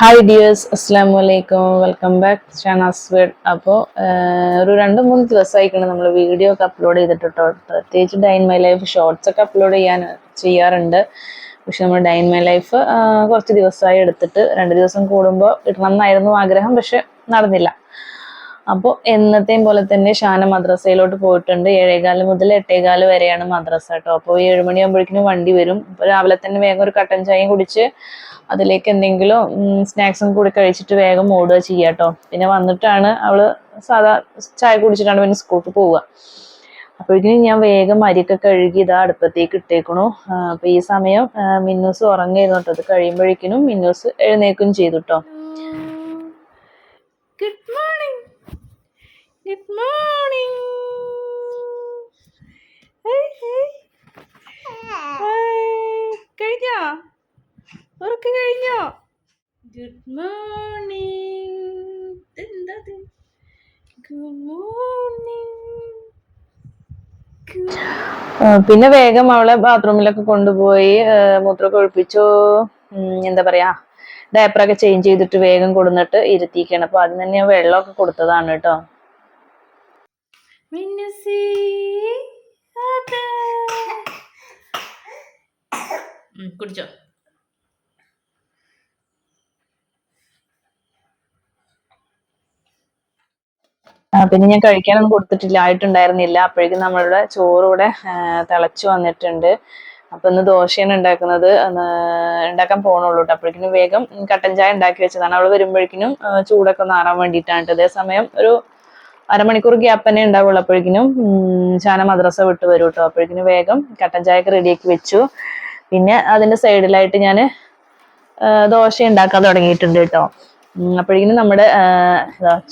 Hi dears അസ്സാം വലൈക്കും welcome back Shanas word അപ്പോൾ ഒരു രണ്ട് മൂന്ന് ദിവസമായിക്കാണ് നമ്മൾ വീഡിയോ ഒക്കെ അപ്ലോഡ് ചെയ്തിട്ട് പ്രത്യേകിച്ച് ഡൈൻ മൈ ലൈഫ് ഷോർട്സ് ഒക്കെ അപ്ലോഡ് ചെയ്യാൻ ചെയ്യാറുണ്ട്. പക്ഷെ നമ്മൾ ഡൈൻ മൈ ലൈഫ് കുറച്ച് ദിവസമായി എടുത്തിട്ട് രണ്ട് ദിവസം കൂടുമ്പോൾ ഇടണം എന്നായിരുന്നു ആഗ്രഹം. പക്ഷെ നടന്നില്ല. അപ്പോൾ എന്നത്തെയും പോലെ തന്നെ ഷാന മദ്രസയിലോട്ട് പോയിട്ടുണ്ട്. ഏഴേകാൽ മുതൽ എട്ടേകാൽ വരെയാണ് മദ്രസ കേട്ടോ. അപ്പോൾ ഏഴ് മണിയാകുമ്പോഴേക്കും വണ്ടി വരും. രാവിലെ തന്നെ വേഗം ഒരു കട്ടൻ ചായയും കുടിച്ച് അതിലേക്ക് എന്തെങ്കിലും സ്നാക്സും കൂടി കഴിച്ചിട്ട് വേഗം ഓടുക ചെയ്യുക കേട്ടോ. പിന്നെ വന്നിട്ടാണ് അവൾ സാധാ ചായ കുടിച്ചിട്ടാണ് പിന്നെ സ്കൂൾക്ക് പോവുക. അപ്പോഴേക്കും ഞാൻ വേഗം അരിയൊക്കെ കഴുകി ഇതാ അടുപ്പത്തേക്ക് ഇട്ടേക്കണു. അപ്പൊ ഈ സമയം മിന്നൂസ് ഉറങ്ങായിരുന്നു കേട്ടോ. അത് കഴിയുമ്പോഴേക്കിനും മിന്നൂസ് എഴുന്നേക്കും ചെയ്തു കേട്ടോ. ഗുഡ് മോർണിംഗ് കഴിഞ്ഞോ? ഉറക്ക കഴിഞ്ഞോ? ഗുഡ് മോർണിംഗ് എന്താ ഗുഡ് മോർണിംഗ് പിന്നെ വേഗം അവളെ ബാത്റൂമിലൊക്കെ കൊണ്ടുപോയി മൂത്രമൊക്കെ ഒഴിപ്പിച്ചു. എന്താ പറയാ ഡയപ്പറൊക്കെ ചേഞ്ച് ചെയ്തിട്ട് വേഗം കൊടുന്നിട്ട് ഇരുത്തിക്കണം അപ്പൊ അതിന് തന്നെ വെള്ളമൊക്കെ കൊടുത്തതാണ് കേട്ടോ. മിന്നുസി you ഉം, കുടിച്ചോ. പിന്നെ ഞാൻ കഴിക്കാനൊന്നും കൊടുത്തിട്ടില്ല. ആയിട്ടുണ്ടായിരുന്നില്ല. അപ്പോഴേക്കും നമ്മളുടെ ചോറൂടെ തിളച്ചു വന്നിട്ടുണ്ട്. അപ്പൊ ഇന്ന് ദോശയാണ് ഉണ്ടാക്കുന്നത്. ഉണ്ടാക്കാൻ പോണുള്ളൂ കേട്ടോ അപ്പോഴേക്കിനും വേഗം കട്ടൻ ചായ ഉണ്ടാക്കി വെച്ചതാണ്. അവൾ വരുമ്പോഴേക്കിനും ചൂടൊക്കെ ഒന്ന് ആറാൻ വേണ്ടിയിട്ടാണ് ട്ടോ. അതേസമയം ഒരു അരമണിക്കൂർ ഗ്യാപ്പ് തന്നെ ഉണ്ടാവുള്ളൂ അപ്പോഴേക്കിനും. ചാന മദ്രസ വിട്ട് വരും കേട്ടോ അപ്പോഴേക്കിനും വേഗം കട്ടൻ ചായയൊക്കെ റെഡിയാക്കി വെച്ചു. പിന്നെ അതിന്റെ സൈഡിലായിട്ട് ഞാൻ ദോശ ഉണ്ടാക്കാൻ തുടങ്ങിയിട്ടുണ്ട് കേട്ടോ അപ്പോഴേക്കും അപ്പോഴേക്കിനും നമ്മുടെ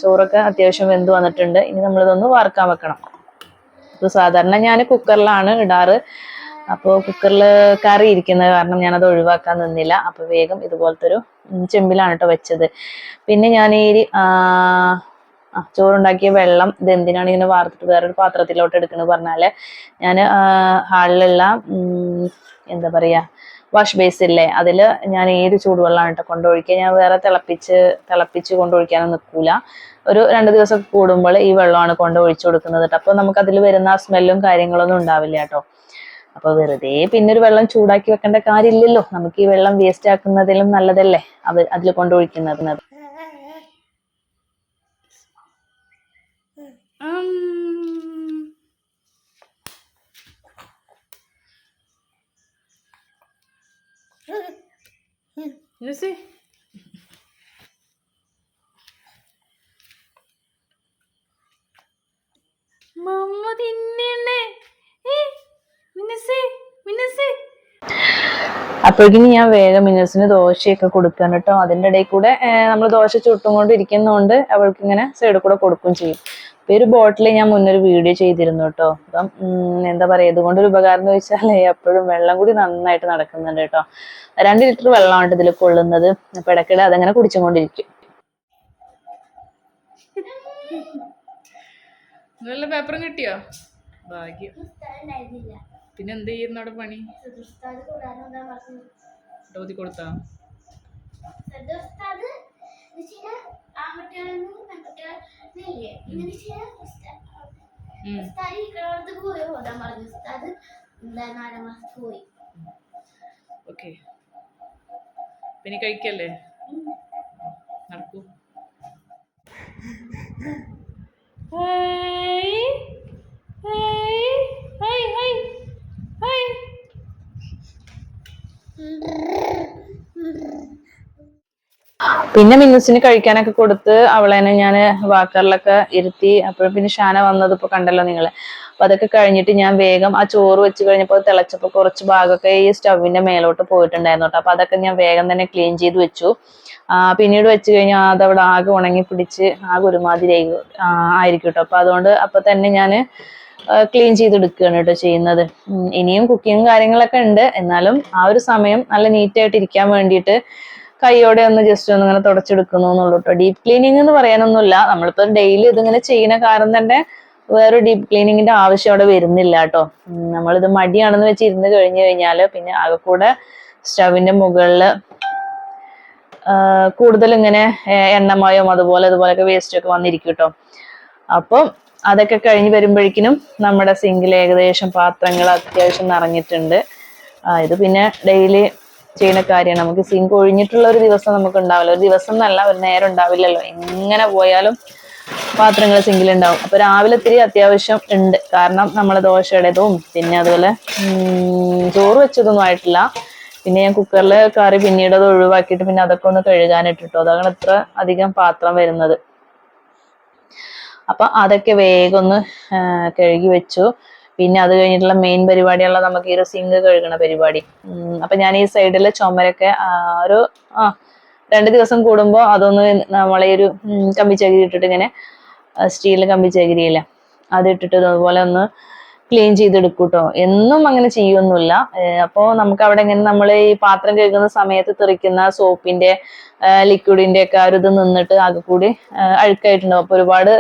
ചോറൊക്കെ അത്യാവശ്യം വെന്ത് വന്നിട്ടുണ്ട്. ഇനി നമ്മളിതൊന്ന് വറുക്കാൻ വെക്കണം. അപ്പോൾ സാധാരണ ഞാൻ കുക്കറിലാണ് ഇടാറ്. അപ്പോൾ കുക്കറിൽ കറി ഇരിക്കുന്നത് കാരണം ഞാനത് ഒഴിവാക്കാൻ നിന്നില്ല. അപ്പോൾ വേഗം ഇതുപോലത്തെ ഒരു ചെമ്പിലാണ് കേട്ടോ വെച്ചത്. പിന്നെ ഞാൻ ഈ ആ, ചോറുണ്ടാക്കിയ വെള്ളം ഇത് എന്തിനാണ് ഇങ്ങനെ വാർത്തിട്ട് വേറൊരു പാത്രത്തിലോട്ട് എടുക്കുന്നത് പറഞ്ഞാൽ ഞാൻ ഹാളിലുള്ള എന്താ പറയാ വാഷ് ബേസ് ഇല്ലേ അതിൽ ഞാൻ ഏത് ചൂടുവെള്ളമാണ് കേട്ടോ കൊണ്ടൊഴിക്കുക ഞാൻ വേറെ തിളപ്പിച്ച് തിളപ്പിച്ച് കൊണ്ടൊഴിക്കാനും നിൽക്കൂല. ഒരു രണ്ട് ദിവസം കൂടുമ്പോൾ ഈ വെള്ളമാണ് കൊണ്ട് ഒഴിച്ചു കൊടുക്കുന്നത് കേട്ടോ. അപ്പോൾ നമുക്ക് അതിൽ വരുന്ന സ്മെല്ലും കാര്യങ്ങളൊന്നും ഉണ്ടാവില്ല കേട്ടോ. അപ്പൊ വെറുതെ പിന്നെ ഒരു വെള്ളം ചൂടാക്കി വെക്കേണ്ട കാര്യമില്ലല്ലോ. നമുക്ക് ഈ വെള്ളം വേസ്റ്റ് ആക്കുന്നതിലും നല്ലതല്ലേ അവ അതിൽ കൊണ്ടൊഴിക്കുന്നത് Lucy. മമ്മ മിനസി അപ്പോഴേക്കും ഞാൻ വേഗം മിനസിന് ദോശയൊക്കെ കൊടുക്കാൻ കേട്ടോ. അതിന്റെ ഇടയിൽ കൂടെ നമ്മൾ ദോശ ചുട്ടും കൊണ്ട് ഇരിക്കുന്നതുകൊണ്ട് അവൾക്ക് ഇങ്ങനെ സൈഡിൽ കൂടെ കൊടുക്കുകയും ചെയ്യും. ഒരു ബോട്ടിൽ ഞാൻ മുന്നൊരു വീഡിയോ ചെയ്തിരുന്നു കേട്ടോ അപ്പം എന്താ പറയാ ഇതുകൊണ്ടൊരു ഉപകാരം എന്ന് വെച്ചാൽ എപ്പോഴും വെള്ളം കൂടി നന്നായിട്ട് നടക്കുന്നുണ്ട് കേട്ടോ രണ്ട് ലിറ്റർ വെള്ളമാണ് ഇതിൽ കൊള്ളുന്നത്. അപ്പൊ ഇടയ്ക്കിടെ അതങ്ങനെ കുടിച്ചുകൊണ്ടിരിക്കും. നല്ല പേപ്പറും കിട്ടിയോ? ഭാഗ്യം. പിന്നെ എന്ത് ചെയ്യുന്നു അവിടെ പണി? ഡോതി കൊടുത്താ? പോയി ഓക്കെ. പിന്നെ കഴിക്കല്ലേ? നടക്കൂ. പിന്നെ മിന്നുസിന് കഴിക്കാനൊക്കെ കൊടുത്ത് അവളേനെ ഞാൻ വാക്കറിലൊക്കെ ഇരുത്തി. അപ്പോഴും പിന്നെ ഷാന വന്നത് ഇപ്പൊ കണ്ടല്ലോ നിങ്ങൾ. അപ്പൊ അതൊക്കെ കഴിഞ്ഞിട്ട് ഞാൻ വേഗം ആ ചോറ് വെച്ച് കഴിഞ്ഞപ്പോൾ തിളച്ചപ്പോൾ കുറച്ച് ഭാഗമൊക്കെ ഈ സ്റ്റവിന്റെ മേലോട്ട് പോയിട്ടുണ്ടായിരുന്നു കേട്ടോ. അപ്പൊ അതൊക്കെ ഞാൻ വേഗം തന്നെ ക്ലീൻ ചെയ്ത് വെച്ചു. പിന്നീട് വെച്ച് കഴിഞ്ഞാൽ അതവിടെ ആകെ ഉണങ്ങി പിടിച്ച് ആ ആ, ആയിരിക്കും കേട്ടോ. അപ്പൊ അതുകൊണ്ട് അപ്പൊ തന്നെ ഞാൻ ക്ലീൻ ചെയ്തെടുക്കുകയാണ് കേട്ടോ ചെയ്യുന്നത്. ഇനിയും കുക്കിങ്ങും കാര്യങ്ങളൊക്കെ ഉണ്ട്. എന്നാലും ആ ഒരു സമയം നല്ല നീറ്റായിട്ട് ഇരിക്കാൻ വേണ്ടിയിട്ട് കൈയോടെ ഒന്ന് ജസ്റ്റ് ഒന്ന് ഇങ്ങനെ തുടച്ചെടുക്കുന്നു എന്നുള്ളൂ കേട്ടോ ഡീപ്പ് ക്ലീനിങ് എന്ന് പറയാനൊന്നുമില്ല. നമ്മളിപ്പോ ഡെയിലി ഇതിങ്ങനെ ചെയ്യുന്ന കാരണം തന്നെ വേറെ ഡീപ്പ് ക്ലീനിങ്ങിന്റെ ആവശ്യം അവിടെ വരുന്നില്ല കേട്ടോ. നമ്മളിത് മടിയാണെന്ന് വെച്ച് ഇരുന്ന് കഴിഞ്ഞു കഴിഞ്ഞാൽ പിന്നെ ആകെ കൂടെ സ്റ്റവിന്റെ മുകളിൽ കൂടുതൽ ഇങ്ങനെ എണ്ണമയം അതുപോലെ അതുപോലെയൊക്കെ വേസ്റ്റ് ഒക്കെ വന്നിരിക്കും കേട്ടോ. അപ്പം അതൊക്കെ കഴിഞ്ഞ് വരുമ്പോഴേക്കിനും നമ്മുടെ സിങ്കിൽ ഏകദേശം പാത്രങ്ങൾ അത്യാവശ്യം നിറഞ്ഞിട്ടുണ്ട്. ഇത് പിന്നെ ഡെയിലി ചെയ്യുന്ന കാര്യമാണ്. നമുക്ക് സിങ്ക് ഒഴിഞ്ഞിട്ടുള്ള ഒരു ദിവസം നമുക്ക് ഉണ്ടാവില്ല ഒരു ദിവസം എന്നല്ല ഒരു നേരം ഉണ്ടാവില്ലല്ലോ. എങ്ങനെ പോയാലും പാത്രങ്ങൾ സിങ്കിലുണ്ടാവും അപ്പൊ രാവിലെ ഇത്തിരി അത്യാവശ്യം ഉണ്ട്. കാരണം നമ്മൾ ദോശയുടേതും പിന്നെ അതുപോലെ ചോറ് വെച്ചതൊന്നും ആയിട്ടില്ല. പിന്നെ ഞാൻ കുക്കറിൽ കറി പിന്നീട് അത് ഒഴിവാക്കിയിട്ട് പിന്നെ അതൊക്കെ ഒന്ന് കഴുകാനിട്ടിട്ടു. അതാണ് ഇത്ര അധികം പാത്രം വരുന്നത്. അപ്പൊ അതൊക്കെ വേഗം ഒന്ന് കഴുകി വെച്ചു. പിന്നെ അത് കഴിഞ്ഞിട്ടുള്ള മെയിൻ പരിപാടിയുള്ള നമുക്ക് ഈ ഒരു സിങ്ക് കഴുകണ പരിപാടി. അപ്പൊ ഞാൻ ഈ സൈഡിലെ ചുമരൊക്കെ ഒരു രണ്ട് ദിവസം കൂടുമ്പോൾ അതൊന്ന് നമ്മളെ ഒരു കമ്പി കമ്പിച്ചകിരി ഇട്ടിട്ട് ഇങ്ങനെ സ്റ്റീൽ കമ്പിച്ചകിരിയില്ല അത് ഇട്ടിട്ട് അതുപോലെ ഒന്ന് ക്ലീൻ ചെയ്തെടുക്കും കേട്ടോ എന്നും അങ്ങനെ ചെയ്യൊന്നുമില്ല അപ്പോ നമുക്ക് അവിടെ ഇങ്ങനെ നമ്മൾ ഈ പാത്രം കഴുകുന്ന സമയത്ത് തെറിക്കുന്ന സോപ്പിന്റെ ലിക്വിഡിന്റെ ഒക്കെ ഒരു ഇത് നിന്നിട്ട് ആകെ കൂടി അഴുക്കായിട്ടുണ്ടാവും. അപ്പൊ ഒരുപാട്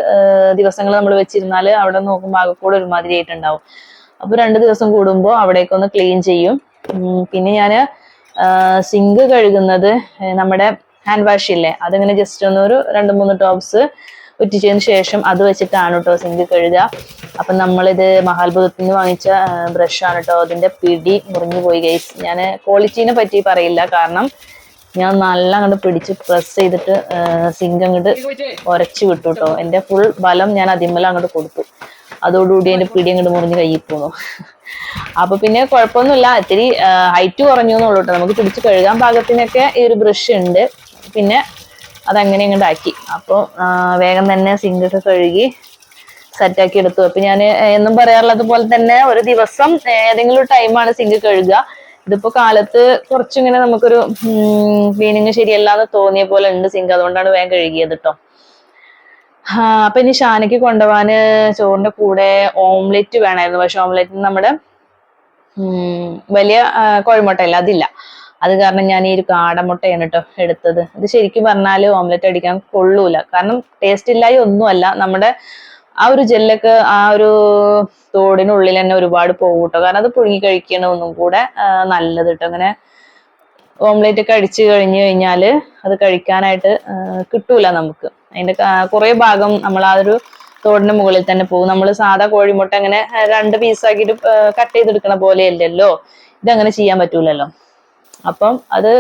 ദിവസങ്ങൾ നമ്മൾ വെച്ചിരുന്നാൽ അവിടെ നോക്കുമ്പോൾ ആകെ കൂടെ ഒരുമാതിരി ആയിട്ടുണ്ടാവും. അപ്പൊ രണ്ട് ദിവസം കൂടുമ്പോൾ അവിടേക്ക് ഒന്ന് ക്ലീൻ ചെയ്യും. പിന്നെ ഞാൻ സിങ്ക് കഴുകുന്നത് നമ്മുടെ ഹാൻഡ് വാഷ് ഇല്ലേ? അതിങ്ങനെ ജസ്റ്റ് ഒന്ന് രണ്ട് മൂന്ന് ടോപ്സ് ഉറ്റിച്ചതിന് ശേഷം അത് വെച്ചിട്ടാണ് കേട്ടോ സിങ്ക് കഴുകുക. അപ്പം നമ്മളിത് മഹാത്ഭുതത്തിൽ നിന്ന് വാങ്ങിച്ച ബ്രഷാണ് കേട്ടോ. അതിന്റെ പിടി മുറിഞ്ഞു പോയി ഗൈസ് ഞാൻ ക്വാളിറ്റീനെ പറ്റി പറയില്ല. കാരണം ഞാൻ നല്ല അങ്ങോട്ട് പിടിച്ച് പ്രസ് ചെയ്തിട്ട് സിങ്ക് അങ്ങോട്ട് ഉരച്ചു വിട്ടു കേട്ടോ. എന്റെ ഫുൾ ബലം ഞാൻ അതിമ്മല അങ്ങോട്ട് കൊടുത്തു. അതോടുകൂടി എന്റെ പിടി അങ്ങോട്ട് മുറിഞ്ഞ് കയ്യിൽ പോന്നു. അപ്പൊ പിന്നെ കുഴപ്പമൊന്നുമില്ല. ഇത്തിരി ഹൈറ്റ് കുറഞ്ഞു എന്നുള്ളൂ കേട്ടോ. നമുക്ക് പിടിച്ച് കഴുകാൻ പാകത്തിനൊക്കെ ഈ ഒരു ബ്രഷ് ഉണ്ട്. പിന്നെ അതങ്ങനെ അങ്ങോട്ട് ആക്കി അപ്പോൾ വേഗം തന്നെ സിംഗിൾസ് കഴുകി സെറ്റാക്കി എടുത്തു. അപ്പൊ ഞാൻ എന്നും പറയാറുള്ളത് പോലെ തന്നെ ഒരു ദിവസം ഏതെങ്കിലും ടൈമാണ് സിങ്ക് കഴുകുക ഇതിപ്പോ കാലത്ത് കുറച്ചിങ്ങനെ നമുക്കൊരു ക്ലീനിങ് ശരിയല്ലാതെ തോന്നിയ പോലെ ഉണ്ട് സിങ്ക് അതുകൊണ്ടാണ് വേഗം കഴുകിയത് കേട്ടോ അപ്പൊ ഇനി ഷാനയ്ക്ക് കൊണ്ടുപോകാന് ചോറിന്റെ കൂടെ ഓംലെറ്റ് വേണമായിരുന്നു പക്ഷെ ഓംലെറ്റ് നമ്മുടെ വലിയ കോഴിമുട്ടയില്ല അതില്ല. അത് കാരണം ഞാൻ ഈ ഒരു കാടമുട്ടയാണ് കേട്ടോ എടുത്തത്. ഇത് ശരിക്കും പറഞ്ഞാൽ ഓംലെറ്റ് അടിക്കാൻ കൊള്ളൂല. കാരണം ടേസ്റ്റ് ഇല്ലായി ഒന്നുമല്ല. നമ്മുടെ ആ ഒരു ജെല്ലൊക്കെ ആ ഒരു തോടിനുള്ളിൽ തന്നെ ഒരുപാട് പോകും കേട്ടോ കാരണം അത് പുഴുങ്ങി കഴിക്കണ ഒന്നും കൂടെ നല്ലത് കേട്ടോ അങ്ങനെ ഓംലെറ്റ് ഒക്കെ അടിച്ചു കഴിഞ്ഞു കഴിഞ്ഞാൽ അത് കഴിക്കാനായിട്ട് കിട്ടൂല നമുക്ക്. അതിന്റെ കുറെ ഭാഗം നമ്മൾ ആ ഒരു തോടിന്റെ മുകളിൽ തന്നെ പോകും. നമ്മൾ സാധാ കോഴിമുട്ട അങ്ങനെ രണ്ട് രണ്ട് പീസാക്കിയിട്ട് കട്ട് ചെയ്തെടുക്കണ പോലെയല്ലല്ലോ ഇതങ്ങനെ ചെയ്യാൻ പറ്റൂലല്ലോ. അപ്പം അത്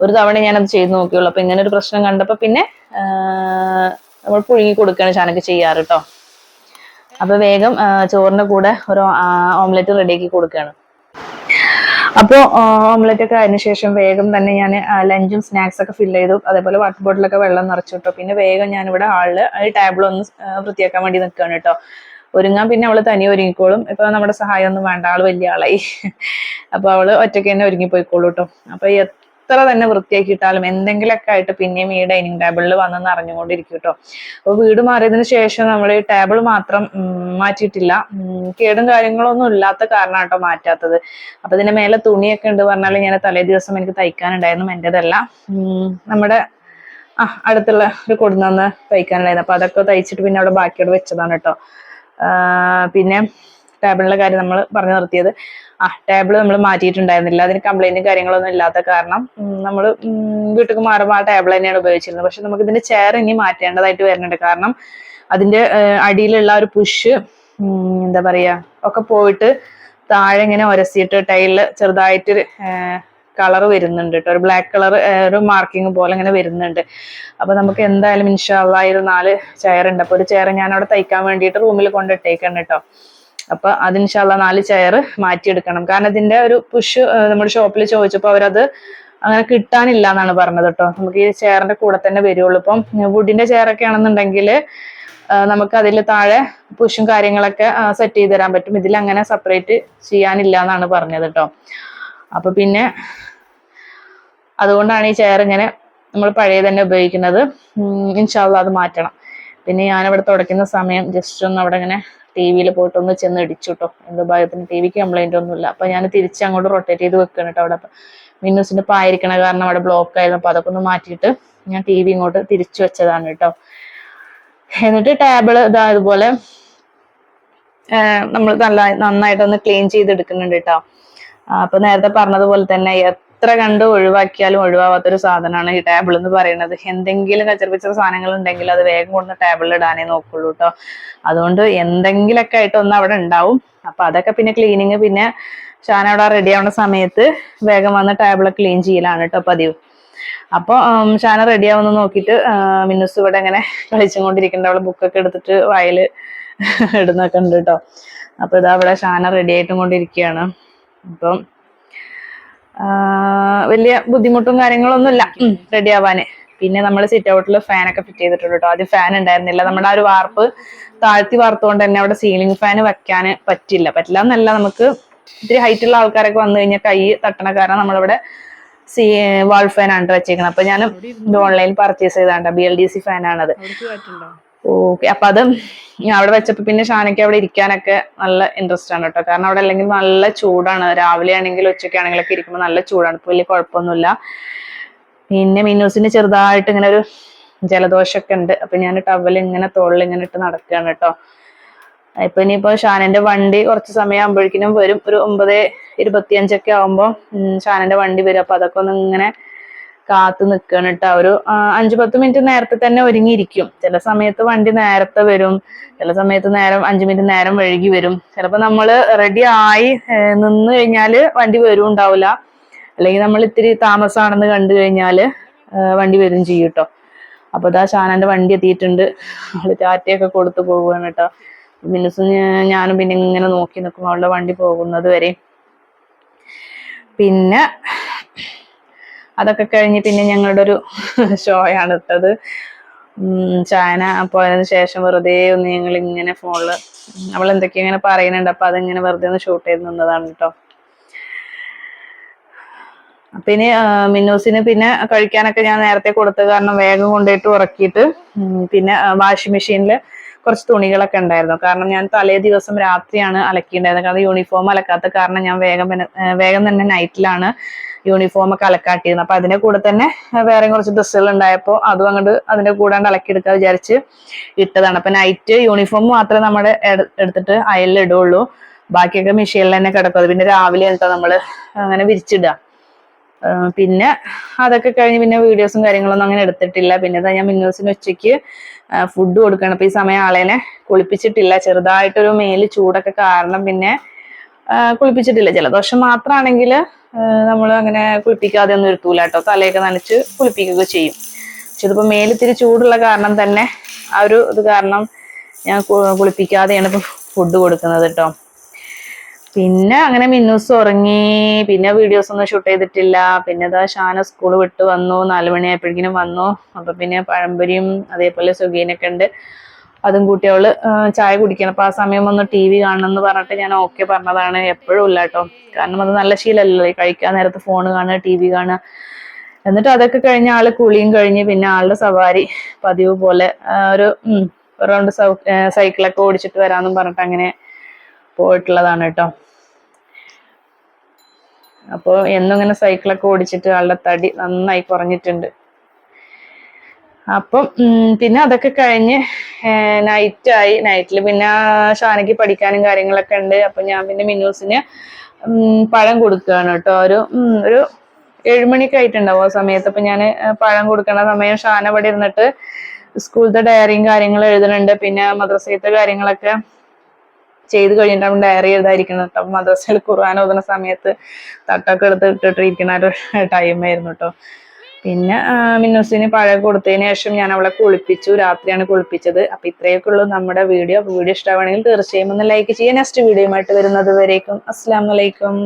ഒരു തവണ ഞാനത് ചെയ്ത് നോക്കിയുള്ളൂ. അപ്പൊ ഇങ്ങനെ ഒരു പ്രശ്നം കണ്ടപ്പോൾ പിന്നെ നമ്മൾ പുഴുങ്ങി കൊടുക്കുകയാണ് ചാനക്ക് ചെയ്യാറ് കേട്ടോ അപ്പൊ വേഗം ചോറിന്റെ കൂടെ ഒരു ഓംലെറ്റ് റെഡിയാക്കി കൊടുക്കുകയാണ്. അപ്പോൾ ഓംലെറ്റ് ഒക്കെ അതിന് ശേഷം വേഗം തന്നെ ഞാൻ ലഞ്ചും സ്നാക്സ് ഒക്കെ ഫില്ല് ചെയ്തു. അതേപോലെ വാട്ടർ ബോട്ടിലൊക്കെ വെള്ളം നിറച്ചു കേട്ടോ പിന്നെ വേഗം ഞാനിവിടെ ഹാളിൽ ഈ ടേബിൾ ഒന്ന് വൃത്തിയാക്കാൻ വേണ്ടി നിൽക്കുകയാണ് കേട്ടോ ഒരുങ്ങാൻ പിന്നെ അവൾ തനി ഒരുങ്ങിക്കോളും. ഇപ്പൊ നമ്മുടെ സഹായം ഒന്നും വേണ്ട. ആൾ വലിയ ആളായി. അപ്പൊ അവൾ ഒറ്റയ്ക്ക് തന്നെ ഒരുങ്ങി പോയിക്കോളൂ കേട്ടോ അപ്പൊ എത്ര തന്നെ വൃത്തിയാക്കിയിട്ടാലും എന്തെങ്കിലുമൊക്കെ ആയിട്ട് പിന്നെയും ഈ ഡൈനിങ് ടേബിളിൽ വന്നെന്ന് അറിഞ്ഞുകൊണ്ടിരിക്കും കേട്ടോ അപ്പൊ വീട് മാറിയതിന് ശേഷം നമ്മൾ ഈ ടേബിൾ മാത്രം മാറ്റിയിട്ടില്ല. കേടും കാര്യങ്ങളൊന്നും ഇല്ലാത്ത കാരണം കേട്ടോ മാറ്റാത്തത്. അപ്പൊ ഇതിന്റെ മേലെ തുണിയൊക്കെ ഉണ്ട് പറഞ്ഞാൽ ഞാൻ തലേ ദിവസം എനിക്ക് തയ്ക്കാനുണ്ടായിരുന്നു എന്റെതല്ല. നമ്മുടെ ആ അടുത്തുള്ള ഒരു കൊടുന്നു തയ്ക്കാനുണ്ടായിരുന്നു. അപ്പൊ അതൊക്കെ തയ്ച്ചിട്ട് പിന്നെ അവിടെ ബാക്കിയോട് വെച്ചതാണ് കേട്ടോ പിന്നെ ടേബിളിന്റെ കാര്യം നമ്മൾ പറഞ്ഞു നിർത്തിയത്. ആ ടേബിൾ നമ്മൾ മാറ്റിയിട്ടുണ്ടായിരുന്നില്ല. അതിന് കംപ്ലൈന്റും കാര്യങ്ങളൊന്നും ഇല്ലാത്ത കാരണം നമ്മൾ വീട്ടിലേക്ക് മാറുമ്പോൾ ആ ടേബിൾ തന്നെയാണ് ഉപയോഗിച്ചിരുന്നത്. പക്ഷെ നമുക്ക് ഇതിന്റെ ചെയർ ഇനി മാറ്റേണ്ടതായിട്ട് വരുന്നുണ്ട്. കാരണം അതിന്റെ അടിയിലുള്ള ഒരു പുഷ് എന്താ പറയാ ഒക്കെ പോയിട്ട് താഴെ ഇങ്ങനെ ഒരസിയിട്ട് ടൈലിൽ ചെറുതായിട്ട് കളർ വരുന്നുണ്ട് കേട്ടോ ഒരു ബ്ലാക്ക് കളർ ഒരു മാർക്കിംഗ് പോലെ ഇങ്ങനെ വരുന്നുണ്ട്. അപ്പൊ നമുക്ക് എന്തായാലും ഇൻഷാള്ള ഒരു നാല് ചെയർ ഉണ്ട്. അപ്പൊ ഒരു ചെയർ ഞാൻ അവിടെ തയ്ക്കാൻ വേണ്ടിയിട്ട് റൂമിൽ കൊണ്ടിട്ടേക്കാണ് കേട്ടോ അപ്പൊ അത് ഇൻഷാല്ല നാല് ചെയർ മാറ്റിയെടുക്കണം. കാരണം ഇതിന്റെ ഒരു പുഷ് നമ്മുടെ ഷോപ്പിൽ ചോദിച്ചപ്പോൾ അവരത് അങ്ങനെ കിട്ടാനില്ല എന്നാണ് പറഞ്ഞത് കേട്ടോ നമുക്ക് ഈ ചെയറിന്റെ കൂടെ തന്നെ വരുള്ളൂ. ഇപ്പം വുഡിന്റെ ചെയർ ഒക്കെ ആണെന്നുണ്ടെങ്കിൽ നമുക്ക് അതിൽ താഴെ പുഷും കാര്യങ്ങളൊക്കെ സെറ്റ് ചെയ്ത് തരാൻ പറ്റും. ഇതിൽ അങ്ങനെ സെപ്പറേറ്റ് ചെയ്യാനില്ല എന്നാണ് പറഞ്ഞത് കേട്ടോ അപ്പൊ പിന്നെ അതുകൊണ്ടാണ് ഈ ചെയർ ഇങ്ങനെ നമ്മൾ പഴയ തന്നെ ഉപയോഗിക്കുന്നത്. ഇൻഷാല്ല അത് മാറ്റണം. പിന്നെ ഞാനവിടെ തുടയ്ക്കുന്ന സമയം ജസ്റ്റ് ഒന്ന് അവിടെ ഇങ്ങനെ ടി വിയിൽ പോയിട്ട് ഒന്ന് ചെന്ന് ഇടിച്ചു കേട്ടോ എന്തോ ഭാഗത്തിന് ടി വിക്ക് കംപ്ലൈന്റ് ഒന്നുമില്ല. അപ്പൊ ഞാൻ തിരിച്ച് അങ്ങോട്ട് റൊട്ടേറ്റ് ചെയ്ത് വെക്കണം കേട്ടോ അവിടെ. മിന്നൂസിന്റെ പായിരിക്കണ കാരണം അവിടെ ബ്ലോക്ക് ആയിരുന്നു. അപ്പൊ അതൊക്കെ ഒന്ന് മാറ്റിയിട്ട് ഞാൻ ടി വി ഇങ്ങോട്ട് തിരിച്ചു വെച്ചതാണ് കേട്ടോ എന്നിട്ട് ടേബിൾ ഇതാ ഇതുപോലെ നമ്മൾ നല്ല നന്നായിട്ടൊന്ന് ക്ലീൻ ചെയ്തെടുക്കുന്നുണ്ട് കേട്ടോ അപ്പൊ നേരത്തെ പറഞ്ഞതുപോലെ തന്നെ എത്ര കണ്ട് ഒഴിവാക്കിയാലും ഒഴിവാവാത്തൊരു സാധനമാണ് ഈ ടേബിൾ എന്ന് പറയുന്നത്. എന്തെങ്കിലും കച്ചറപ്പിച്ച സാധനങ്ങൾ ഉണ്ടെങ്കിൽ അത് വേഗം കൊണ്ട് ടേബിളിൽ ഇടാനേ നോക്കുള്ളൂ കേട്ടോ അതുകൊണ്ട് എന്തെങ്കിലുമൊക്കെ ആയിട്ട് ഒന്ന് അവിടെ ഉണ്ടാവും. അപ്പൊ അതൊക്കെ പിന്നെ ക്ലീനിങ് പിന്നെ ഷാന അവിടെ റെഡി ആവുന്ന സമയത്ത് വേഗം വന്ന് ടേബിൾ ക്ലീൻ ചെയ്യലാണ് കേട്ടോ പതിവ്. അപ്പോൾ ഷാന റെഡി ആവുന്ന നോക്കിയിട്ട് മിന്നുസ് ഇവിടെ ഇങ്ങനെ കളിച്ചും കൊണ്ടിരിക്കുന്നുണ്ട്. അവളെ ബുക്കൊക്കെ എടുത്തിട്ട് വയൽ ഇടുന്നൊക്കെ ഉണ്ട് കേട്ടോ അപ്പൊ ഇതാ അവിടെ ഷാന റെഡി ആയിട്ടും കൊണ്ടിരിക്കുകയാണ്. അപ്പം വലിയ ബുദ്ധിമുട്ടും കാര്യങ്ങളൊന്നുമില്ല. റെഡി ആവാന് പിന്നെ നമ്മൾ സിറ്റ് ഔട്ടിൽ ഫാനൊക്കെ ഫിറ്റ് ചെയ്തിട്ടുണ്ട് കേട്ടോ ആദ്യം ഫാൻ ഉണ്ടായിരുന്നില്ല. നമ്മുടെ ആ ഒരു വാർപ്പ് താഴ്ത്തി വാർത്തുകൊണ്ട് തന്നെ അവിടെ സീലിംഗ് ഫാൻ വെക്കാൻ പറ്റില്ല. പറ്റില്ല എന്നല്ല നമുക്ക് ഇത്തിരി ഹൈറ്റ് ഉള്ള ആൾക്കാരൊക്കെ വന്നു കഴിഞ്ഞാൽ കൈ തട്ടണ കാരണം നമ്മളിവിടെ സീ വാൾ ഫാൻ ആണ് വെച്ചേക്കുന്നത് അപ്പൊ ഞാൻ ഓൺലൈൻ പർച്ചേസ് ചെയ്താണ്ട ബി എൽ ഡി സി കാറ്റുണ്ടോ ഓക്കെ അപ്പൊ അത് അവിടെ വെച്ചപ്പോ പിന്നെ ഷാനയ്ക്ക് അവിടെ ഇരിക്കാനൊക്കെ നല്ല ഇൻട്രസ്റ്റ് ആണ് കേട്ടോ കാരണം അവിടെ അല്ലെങ്കിൽ നല്ല ചൂടാണ്. രാവിലെ ആണെങ്കിലും ഉച്ചയ്ക്ക് ആണെങ്കിലൊക്കെ ഇരിക്കുമ്പോൾ നല്ല ചൂടാണ്. ഇപ്പൊ വലിയ കുഴപ്പമൊന്നുമില്ല പിന്നെ മിന്നൂസിന് ചെറുതായിട്ട് ഇങ്ങനെ ഒരു ജലദോഷമൊക്കെ ഉണ്ട്. അപ്പൊ ഞാൻ ടവൽ ഇങ്ങനെ തോളിൽ ഇങ്ങനെ ഇട്ട് നടക്കുകയാണ് കേട്ടോ ഇപ്പൊ ഇനിയിപ്പോ ഷാനന്റെ വണ്ടി കുറച്ച് സമയം ആകുമ്പോഴേക്കിനും വരും. ഒരു ഒമ്പത് ഇരുപത്തിയഞ്ചൊക്കെ ആകുമ്പോ ഷാനന്റെ വണ്ടി വരും. അപ്പൊ അതൊക്കെ ഒന്ന് ഇങ്ങനെ കാത്തു നിൽക്കണം കേട്ടോ ഒരു അഞ്ചു പത്ത് മിനിറ്റ് നേരത്തെ തന്നെ ഒരുങ്ങിയിരിക്കും. ചില സമയത്ത് വണ്ടി നേരത്തെ വരും. ചില സമയത്ത് നേരം അഞ്ചു മിനിറ്റ് നേരം വഴുകി വരും. ചിലപ്പോൾ നമ്മൾ റെഡി ആയി നിന്ന് കഴിഞ്ഞാൽ വണ്ടി വരും ഉണ്ടാവില്ല അല്ലെങ്കിൽ നമ്മൾ ഇത്തിരി താമസമാണെന്ന് കണ്ടു കഴിഞ്ഞാൽ വണ്ടി വരും ചെയ്യും കേട്ടോ അപ്പൊ ഇതാ ഷാനന്റെ വണ്ടി എത്തിയിട്ടുണ്ട്. അവൾ ടാറ്റയൊക്കെ കൊടുത്തു പോവുകയാണ് കേട്ടോ മിനുസും ഞാനും പിന്നെ ഇങ്ങനെ നോക്കി നിൽക്കും. അവളുടെ വണ്ടി പോകുന്നത് വരെ. പിന്നെ അതൊക്കെ കഴിഞ്ഞ് പിന്നെ ഞങ്ങളുടെ ഒരു ഷോയാണ് ഇട്ടത്. ചായന പോയതിനു ശേഷം വെറുതെ ഒന്ന് ഞങ്ങൾ ഇങ്ങനെ ഫോണിൽ അവൾ എന്തൊക്കെ ഇങ്ങനെ പറയുന്നുണ്ട്. അപ്പൊ അതിങ്ങനെ വെറുതെ ഒന്ന് ഷൂട്ട് ചെയ്ത് നിന്നതാണ് കേട്ടോ പിന്നെ മിന്നൂസിന് പിന്നെ കഴിക്കാനൊക്കെ ഞാൻ നേരത്തെ കൊടുത്തത് കാരണം വേഗം കൊണ്ടുപോയിട്ട് ഉറക്കിയിട്ട് പിന്നെ വാഷിംഗ് മെഷീനിൽ കുറച്ച് തുണികളൊക്കെ ഉണ്ടായിരുന്നു. കാരണം ഞാൻ തലേ ദിവസം രാത്രിയാണ് അലക്കിയിട്ടുണ്ടായിരുന്നത്. കാരണം യൂണിഫോം അലക്കാത്ത കാരണം ഞാൻ വേഗം വേഗം തന്നെ നൈറ്റിലാണ് യൂണിഫോം ഒക്കെ അലക്കാട്ടിയിരുന്നത്. അപ്പൊ അതിന്റെ കൂടെ തന്നെ വേറെ കുറച്ച് ഡ്രസ്സുകൾ ഉണ്ടായപ്പോൾ അതും അങ്ങോട്ട് അതിന്റെ കൂടെ അലക്കിയെടുക്കാൻ വിചാരിച്ച് ഇട്ടതാണ്. അപ്പൊ നൈറ്റ് യൂണിഫോം മാത്രമേ നമ്മുടെ എടു- എടുത്തിട്ട് അയലിൽ ഇടുള്ളൂ. ബാക്കിയൊക്കെ മെഷീനിൽ തന്നെ കിടക്കും. പിന്നെ രാവിലെ എന്താ നമ്മൾ അങ്ങനെ വിരിച്ചിടുക. പിന്നെ അതൊക്കെ കഴിഞ്ഞ് പിന്നെ വീഡിയോസും കാര്യങ്ങളൊന്നും അങ്ങനെ എടുത്തിട്ടില്ല. പിന്നെ അതാ ഞാൻ മിന്നൂസിന് ഉച്ചയ്ക്ക് ഫുഡ് കൊടുക്കണം അപ്പൊ ഈ സമയം ആളേനെ കുളിപ്പിച്ചിട്ടില്ല. ചെറുതായിട്ടൊരു മേൽ ചൂടൊക്കെ കാരണം പിന്നെ കുളിപ്പിച്ചിട്ടില്ല. ജലദോഷം മാത്രമാണെങ്കിൽ നമ്മൾ അങ്ങനെ കുളിപ്പിക്കാതെ ഒന്നും ഇരുത്തൂല കേട്ടോ തലയൊക്കെ നനച്ച് കുളിപ്പിക്കുകയൊക്കെ ചെയ്യും. പക്ഷെ ഇതിപ്പോ മേലിത്തിരി ചൂടുള്ള കാരണം തന്നെ ആ ഒരു ഇത് കാരണം ഞാൻ കുളിപ്പിക്കാതെയാണ് ഇപ്പൊ ഫുഡ് കൊടുക്കുന്നത് കേട്ടോ പിന്നെ അങ്ങനെ മിന്നൂസ് ഉറങ്ങി. പിന്നെ വീഡിയോസ് ഒന്നും ഷൂട്ട് ചെയ്തിട്ടില്ല. പിന്നെ ഇതാ ഷാന സ്കൂൾ വിട്ട് വന്നു. നാല് മണിയായപ്പോഴേക്കിനും വന്നു. അപ്പൊ പിന്നെ പഴംപൊരിയും അതേപോലെ സുഖീനൊക്കെ ഉണ്ട്. അതും കൂട്ടി അവൾ ചായ കുടിക്കണം. അപ്പൊ ആ സമയം ഒന്ന് ടി വി കാണണം എന്ന് പറഞ്ഞിട്ട് ഞാൻ ഓക്കെ പറഞ്ഞതാണ്. എപ്പോഴും ഇല്ല കേട്ടോ. കാരണം അത് നല്ല ശീലമല്ലല്ലോ ഈ കഴിക്കാൻ നേരത്ത് ഫോൺ കാണുക ടി വി കാണുക. എന്നിട്ട് അതൊക്കെ കഴിഞ്ഞ ആൾ കുളിയും കഴിഞ്ഞ് പിന്നെ ആളുടെ സവാരി പതിവ് പോലെ ഒരു റൗണ്ട് സൈക്കിളൊക്കെ ഓടിച്ചിട്ട് വരാമെന്നും പറഞ്ഞിട്ട് അങ്ങനെ പോയിട്ടുള്ളതാണ് കേട്ടോ. അപ്പോൾ എന്നും ഇങ്ങനെ സൈക്കിളൊക്കെ ഓടിച്ചിട്ട് ആളുടെ തടി നന്നായി കുറഞ്ഞിട്ടുണ്ട്. അപ്പം പിന്നെ അതൊക്കെ കഴിഞ്ഞ് നൈറ്റ് ആയി. നൈറ്റിൽ പിന്നെ ഷാനയ്ക്ക് പഠിക്കാനും കാര്യങ്ങളൊക്കെ ഉണ്ട്. അപ്പൊ ഞാൻ പിന്നെ മിന്നൂസിന് ഉം, പഴം കൊടുക്കുകയാണ് കേട്ടോ. ഒരു ഒരു ഏഴുമണിയൊക്കെ ആയിട്ടുണ്ടാവും ആ സമയത്ത്. അപ്പൊ ഞാൻ പഴം കൊടുക്കണ സമയം ഷാന ഇവിടെ ഇരുന്നിട്ട് സ്കൂളത്തെ ഡയറിയും കാര്യങ്ങളും എഴുതുന്നുണ്ട്. പിന്നെ മദ്രസയത്തെ കാര്യങ്ങളൊക്കെ ചെയ്ത് കഴിഞ്ഞിട്ടാണ് ഡയറി എഴുതായിരിക്കണം കേട്ടോ മദ്രസയിൽ ഖുർആൻ ഓതുന്ന സമയത്ത് തട്ടൊക്കെ എടുത്ത് ഇട്ടിട്ടിരിക്കുന്ന ഒരു ടൈമായിരുന്നു കേട്ടോ പിന്നെ മിന്നുസിന് പഴം കൊടുത്തതിന് ശേഷം ഞാൻ അവളെ കുളിപ്പിച്ചു. രാത്രിയാണ് കുളിപ്പിച്ചത്. അപ്പൊ ഇത്രയൊക്കെ ഉള്ളൂ നമ്മുടെ വീഡിയോ. വീഡിയോ ഇഷ്ടമാണെങ്കിൽ തീർച്ചയായും ഒന്ന് ലൈക്ക് ചെയ്യുക. നെക്സ്റ്റ് വീഡിയോയുമായിട്ട് വരുന്നത് വരേക്കും. അസ്സാം വലൈക്കും